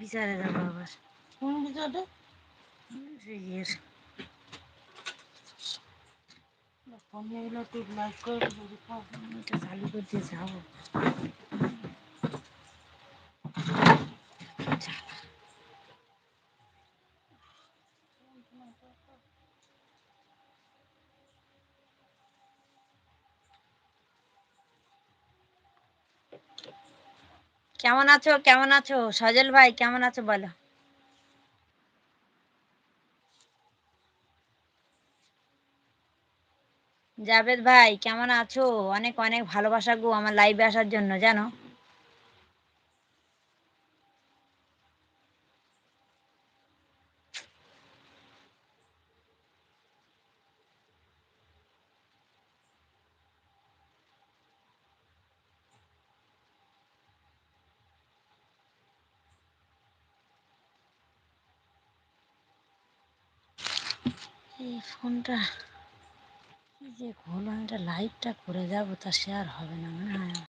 বিচারে যাব আবার। কোন বিচারটা? সেই ইয়ের ফোন এগুলো তুই লাইক করে যদি খাও চালু করতে যাব। কেমন আছো? কেমন আছো? সজল ভাই, কেমন আছো বলো? জাভেদ ভাই, কেমন আছো? অনেক অনেক ভালোবাসা গো আমার লাইভে আসার জন্য, জানো? এই ফোনটা যে করলাম এটা লাইভটা করে যাব তা শেয়ার হবে না মনে হয়।